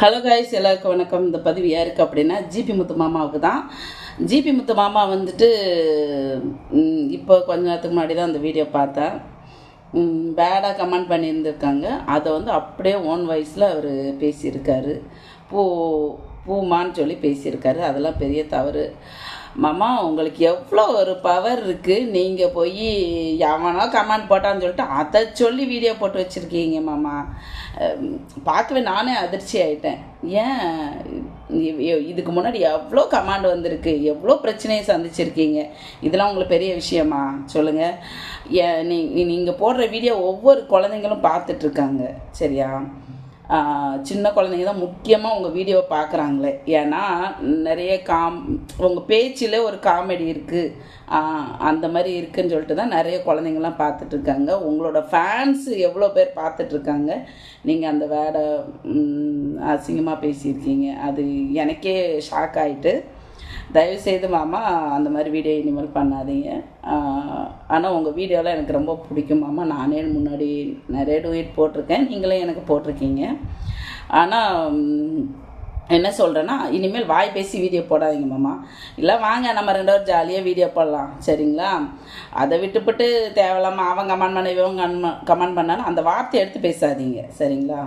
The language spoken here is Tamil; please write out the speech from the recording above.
ஹலோ காய்ஸ் எல்லாருக்கும் வணக்கம். இந்த பதிவு யாருக்கு அப்படின்னா ஜிபி முத்து மாமாவுக்கு தான். ஜிபி முத்து மாமா வந்துட்டு இப்போ கொஞ்ச நேரத்துக்கு முன்னாடி தான் அந்த வீடியோ பார்த்தேன். பேடாக கமெண்ட் பண்ணியிருந்திருக்காங்க. அதை வந்து அப்படியே ஓன் வாய்ஸில் அவர் பேசியிருக்காரு. இப்போது பூமான்னு சொல்லி பேசியிருக்காரு. அதெல்லாம் பெரிய தவறு. மாமா உங்களுக்கு எவ்வளோ ஒரு பவர் இருக்குது நீங்கள் போய் எவனோ கமெண்ட் போட்டான்னு சொல்லிட்டு அதை சொல்லி வீடியோ போட்டு வச்சுருக்கீங்க மாமா. பார்க்கவே நானே அதிர்ச்சி ஆயிட்டேன். ஏன்? இதுக்கு முன்னாடி எவ்வளோ கமாண்ட் வந்திருக்கு. எவ்வளோ பிரச்சனையை சந்திச்சிருக்கீங்க. இதெல்லாம் உங்களுக்கு பெரிய விஷயமா? சொல்லுங்கள் ஏன் நீ நீங்கள் போடுற வீடியோ ஒவ்வொரு குழந்தைங்களும் பார்த்துட்ருக்காங்க சரியா? சின்ன குழந்தைங்க தான் முக்கியமாக உங்கள் வீடியோவை பார்க்குறாங்களே. ஏன்னா நிறைய காம் உங்கள் பேச்சில் ஒரு காமெடி இருக்குது அந்த மாதிரி இருக்குதுன்னு சொல்லிட்டு தான் நிறைய குழந்தைங்கலாம் பார்த்துட்ருக்காங்க. உங்களோட ஃபேன்ஸ் எவ்வளோ பேர் பார்த்துட்ருக்காங்க? நீங்கள் அந்த வேடை அசிங்கமாக பேசியிருக்கீங்க. அது எனக்கே ஷாக் ஆகிட்டு தயவுசெய்து மாமா அந்த மாதிரி வீடியோ இனிமேல் பண்ணாதீங்க. ஆனால் உங்கள் வீடியோலாம் எனக்கு ரொம்ப பிடிக்கும் மாமா. நானே முன்னாடி நிறைய டூயிட் போட்டிருக்கேன். நீங்களே எனக்கு போட்டிருக்கீங்க. ஆனால் என்ன சொல்கிறேன்னா இனிமேல் வாய் பேசி வீடியோ போடாதீங்க மாமா. இல்லை வாங்க நம்ம ரெண்டு பேரும் ஜாலியாக வீடியோ போடலாம். சரிங்களா? அதை விட்டுப்புட்டு தேவையில்லாமல் அவன் கமெண்ட் பண்ண இவன் கமெண்ட் பண்ணாலும் அந்த வார்த்தையை எடுத்து பேசாதீங்க. சரிங்களா?